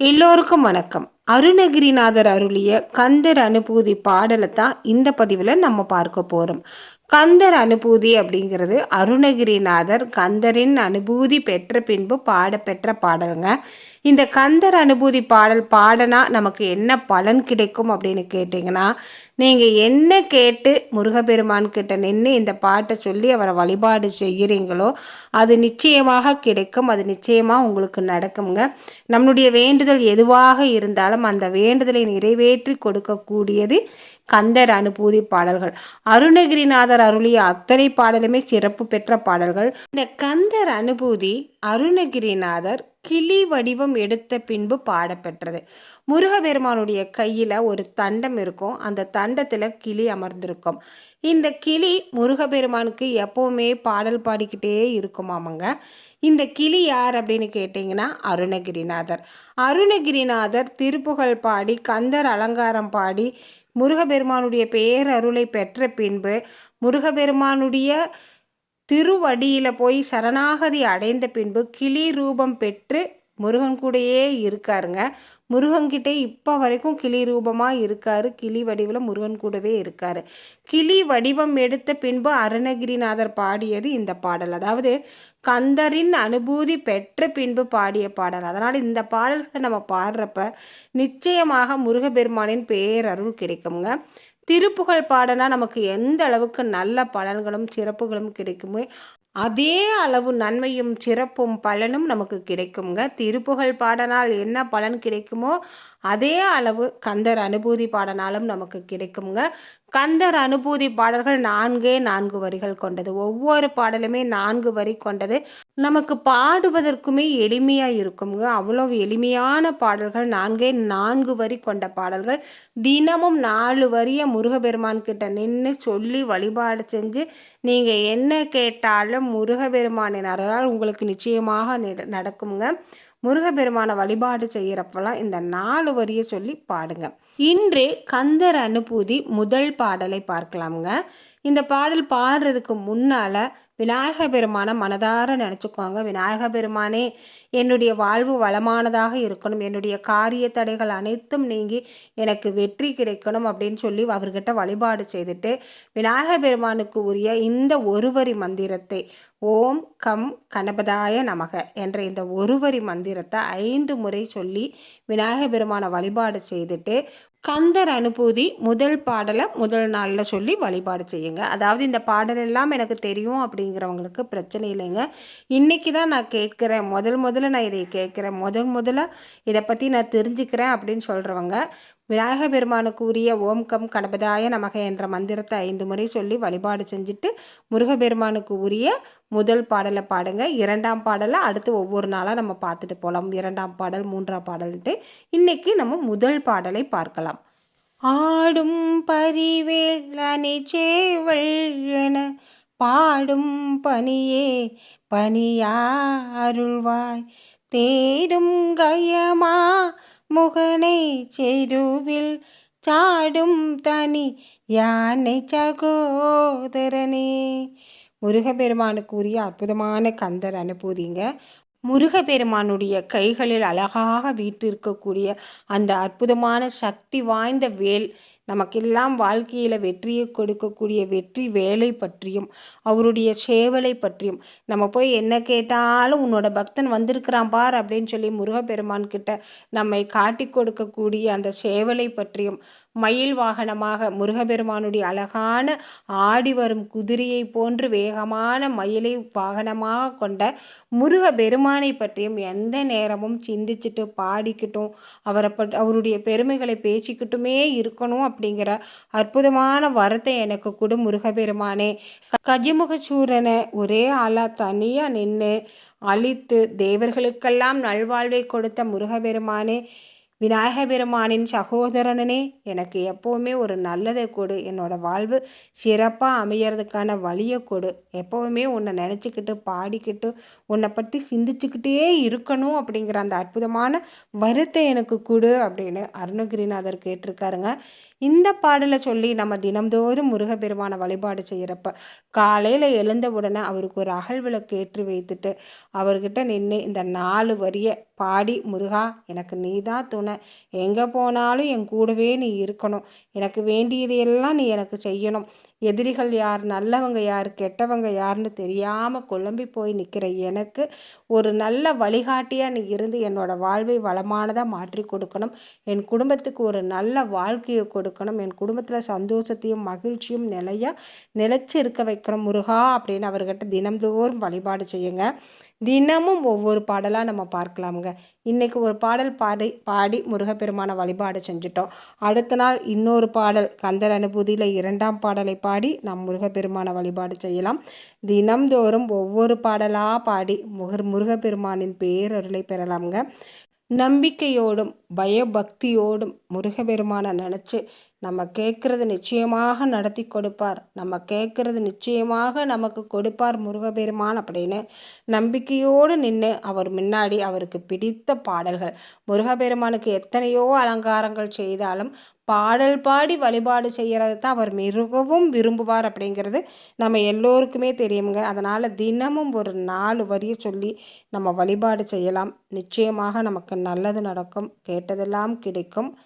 எல்லோருக்கும் வணக்கம். அருணகிரிநாதர் அருளிய கந்தர் அனுபூதி பாடலை தான் இந்த பதிவில் நம்ம பார்க்க போகிறோம் கந்தர் அனுபூதி அப்படிங்கிறது அருணகிரிநாதர் கந்தரின் அனுபூதி பெற்ற பின்பு பாடப்பெற்ற பாடலுங்க. இந்த கந்தர் அனுபூதி பாடல் பாடனா நமக்கு என்ன பலன் கிடைக்கும் அப்படின்னு கேட்டிங்கன்னா நீங்கள் என்ன கேட்டு முருகப்பெருமான் கிட்ட நின்று இந்த பாட்டை சொல்லி அவரை வழிபாடு செய்கிறீங்களோ அது நிச்சயமாக கிடைக்கும் அது நிச்சயமாக உங்களுக்கு நடக்குங்க நம்மளுடைய வேண்டுதல் எதுவாக இருந்தாலும் அந்த வேண்டுதலை நிறைவேற்றி கொடுக்கக்கூடியது கந்தர் அனுபூதி பாடல்கள். அருணகிரிநாதர் அருளிய அத்தனை பாடலுமே சிறப்பு பெற்ற பாடல்கள். இந்த கந்தர் அனுபூதி அருணகிரிநாதர் கிளி வடிவம் எடுத்த பின்பு பாடப்பெற்றது முருகபெருமானுடைய கையில் ஒரு தண்டம் இருக்கும். அந்த தண்டத்தில் கிளி அமர்ந்திருக்கும். இந்த கிளி முருகபெருமானுக்கு எப்போவுமே பாடல் பாடிக்கிட்டே இருக்குமாமங்க. இந்த கிளி யார் அப்படின்னு கேட்டிங்கன்னா அருணகிரிநாதர். அருணகிரிநாதர் திருப்புகழ் பாடி கந்தர் அலங்காரம் பாடி முருகபெருமானுடைய பேரருளை பெற்ற பின்பு முருகபெருமானுடைய திருவடியில் போய் சரணாகதி அடைந்த பின்பு கிளி ரூபம் பெற்று முருகன் கூடயே இருக்காருங்க. முருகன்கிட்டே இப்போ வரைக்கும் கிளி ரூபமாக இருக்கார். கிளி வடிவில் முருகன் கூடவே இருக்கார். கிளி வடிவம் எடுத்த பின்பு அருணகிரிநாதர் பாடியது இந்த பாடல். அதாவது கந்தரின் அனுபூதி பெற்ற பின்பு பாடிய பாடல். அதனால் இந்த பாடல்களை நம்ம பாடுறப்ப நிச்சயமாக முருகப்பெருமானின் பேரருள் கிடைக்குங்க. திருப்புகழ் பாடனா நமக்கு எந்த அளவுக்கு நல்ல பலன்களும் சிறப்புகளும் கிடைக்குமோ அதே அளவு நன்மையும் சிறப்பும் பலனும் நமக்கு கிடைக்குங்க திருப்புகழ் பாடனால் என்ன பலன் கிடைக்குமோ அதே அளவு கந்தர் அனுபூதி பாடனாலும் நமக்கு கிடைக்குங்க கந்தர் அனுபூதி பாடல்கள் நான்கே நான்கு வரிகள் கொண்டது. ஒவ்வொரு பாடலுமே நான்கு வரி கொண்டது. நமக்கு பாடுவதற்குமே எளிமையாக இருக்குங்க அவ்வளோ எளிமையான பாடல்கள் நான்கே நான்கு வரி கொண்ட பாடல்கள். தினமும் நாலு வரியை முருகபெருமான் கிட்ட நின்று சொல்லி வழிபாடு செஞ்சு நீங்கள் என்ன கேட்டாலும் முருகபெருமானின் அருளால் உங்களுக்கு நிச்சயமாக நடக்குங்க முருகப்பெருமானை வழிபாடு செய்கிறப்பெல்லாம் இந்த நாலு வரியை சொல்லி பாடுங்க. இன்று கந்தர் அனுபூதி முதல் பாடலை பார்க்கலாமுங்க. இந்த பாடல் பாடுறதுக்கு முன்னால் விநாயக பெருமானை மனதார நினச்சிக்கோங்க. விநாயக பெருமானே என்னுடைய வாழ்வு வளமானதாக இருக்கணும். என்னுடைய காரிய தடைகள் அனைத்தும் நீங்கி எனக்கு வெற்றி கிடைக்கணும் அப்படின்னு சொல்லி அவர்கிட்ட வழிபாடு செய்துட்டு விநாயக பெருமானுக்கு உரிய இந்த ஒருவரி மந்திரத்தை ஓம் கம் கணபதாய நமக என்ற இந்த ஒருவரி மந்திரத்தை ஐந்து முறை சொல்லி விநாயகர் பெருமானை வழிபாடு செய்துட்டு கந்தர் அனுபூதி முதல் பாடலை முதல் நாளில் சொல்லி வழிபாடு செய்யுங்க. அதாவது இந்த பாடல் எல்லாம் எனக்கு தெரியும் அப்படிங்கிறவங்களுக்கு பிரச்சனை இல்லைங்க. இன்றைக்கி தான் நான் கேட்குறேன். முதல் முதல்ல நான் இதை கேட்குறேன். முதல் முதல்ல இதை பற்றி நான் தெரிஞ்சுக்கிறேன் அப்படின்னு சொல்கிறவங்க விநாயக பெருமானுக்கு உரிய ஓம் கம் கணபதாய நமக என்ற மந்திரத்தை ஐந்து முறை சொல்லி வழிபாடு செஞ்சுட்டு முருகபெருமானுக்கு உரிய முதல் பாடலை பாடுங்க. இரண்டாம் பாடலை அடுத்து ஒவ்வொரு நாளாக நம்ம பார்த்துட்டு போகலாம். இரண்டாம் பாடல் மூன்றாம் பாடல்ன்ட்டு இன்றைக்கி நம்ம முதல் பாடலை பார்க்கலாம். ஆடும் பரிவேல் சேவல் என பாடும் பனியே பனியா அருள்வாய். தேடும் கயமா முகனை செருவில் சாடும் தனி யானை சகோதரனே. முருகப்பெருமானுக்கு உரிய அற்புதமான கந்தர் அனுபூதிங்க. முருகப்பெருமானுடைய கைகளில் அழகாக வீட்டிருக்கக்கூடிய அந்த அற்புதமான சக்தி வாய்ந்த வேல் நமக்கெல்லாம் வாழ்க்கையில் வெற்றியை கொடுக்கக்கூடிய வெற்றி வேலை பற்றியும் அவருடைய சேவலை பற்றியும். நம்ம போய் என்ன கேட்டாலும் உன்னோட பக்தன் வந்திருக்கிறான் பார் அப்படின்னு சொல்லி முருகப்பெருமான் கிட்ட நம்மை காட்டி கொடுக்கக்கூடிய அந்த சேவலை பற்றியும் மயில் வாகனமாக முருகபெருமானுடைய அழகான ஆடி வரும் குதிரையை போன்று வேகமான மயிலை வாகனமாக கொண்ட முருக பெருமானை பற்றியும் எந்த நேரமும் சிந்திச்சுட்டு பாடிக்கிட்டும் அவரை பட் அவருடைய பெருமைகளை பேசிக்கிட்டுமே இருக்கணும் அப்படிங்கிற அற்புதமான வரத்தை எனக்கு கொடு முருகபெருமானே கஜிமுகசூரனை ஒரே ஆளாக தனியாக நின்று அழித்து தேவர்களுக்கெல்லாம் நல்வாழ்வை கொடுத்த முருகபெருமானே விநாயக பெருமானின் சகோதரனே எனக்கு எப்போவுமே ஒரு நல்லதை கொடு. என்னோடய வாழ்வு சிறப்பாக அமையறதுக்கான வழியை கொடு. எப்போவுமே உன்னை நினச்சிக்கிட்டு பாடிக்கிட்டு உன்னை பற்றி சிந்திச்சுக்கிட்டே இருக்கணும் அப்படிங்கிற அந்த அற்புதமான வருத்தை எனக்கு கொடு அப்படின்னு அருணகிரிநாதர் கேட்டிருக்காருங்க. இந்த பாடலை சொல்லி நம்ம தினம்தோறும் முருகப்பெருமான வழிபாடு செய்கிறப்ப காலையில் எழுந்த உடனே அவருக்கு ஒரு அகல் விளக்கு ஏற்றி வைத்துட்டு அவர்கிட்ட நின்று இந்த நாலு வரியை பாடி முருகா எனக்கு நீ தான் துணை. எங்கே போனாலும் என் கூடவே நீ இருக்கணும். எனக்கு வேண்டியதையெல்லாம் நீ எனக்கு செய்யணும். எதிரிகள் யார்? நல்லவங்க யார்? கெட்டவங்க யாருன்னு தெரியாமல் குழம்பி போய் நிற்கிற எனக்கு ஒரு நல்ல வழிகாட்டியாக நீ இருந்து என்னோடய வாழ்வை வளமானதாக மாற்றி கொடுக்கணும். என் குடும்பத்துக்கு ஒரு நல்ல வாழ்க்கையை கொடுக்கணும். என் குடும்பத்தில் சந்தோஷத்தையும் மகிழ்ச்சியும் நிலையாக நிலச்சி இருக்க வைக்கணும். முருகா அப்படின்னு அவர்கிட்ட தினம்தோறும் வழிபாடு செய்யுங்க. தினமும் ஒவ்வொரு பாடலாக நம்ம பார்க்கலாமுங்க. இன்றைக்கி ஒரு பாடல் பாடி பாடி முருகப்பெருமான வழிபாடு செஞ்சிட்டோம். அடுத்த நாள் இன்னொரு பாடல் கந்தர் அனுபூதியில் இரண்டாம் பாடலை பாடி நாம் முருகப்பெருமான வழிபாடு செய்யலாம். தினம்தோறும் ஒவ்வொரு பாடலாக பாடி முகர் முருகப்பெருமானின் பேரருளை பெறலாம்ங்க. நம்பிக்கையோடும் பயபக்தியோடும் முருகபெருமானை நினச்சி நம்ம கேட்குறது நிச்சயமாக நடத்தி கொடுப்பார். நம்ம கேட்குறது நிச்சயமாக நமக்கு கொடுப்பார் முருகபெருமான் அப்படின்னு நம்பிக்கையோடு நின்று அவர் முன்னாடி அவருக்கு பிடித்த பாடல்கள். முருகபெருமானுக்கு எத்தனையோ அலங்காரங்கள் செய்தாலும் பாடல் பாடி வழிபாடு செய்கிறது தான் அவர் மிகவும் விரும்புவார் அப்படிங்கிறது நம்ம எல்லோருக்குமே தெரியுங்க அதனால் தினமும் ஒரு நாலு வரியை சொல்லி நம்ம வழிபாடு செய்யலாம். நிச்சயமாக நமக்கு நல்லது நடக்கும். கே கேட்டதெல்லாம் கிடைக்கும்.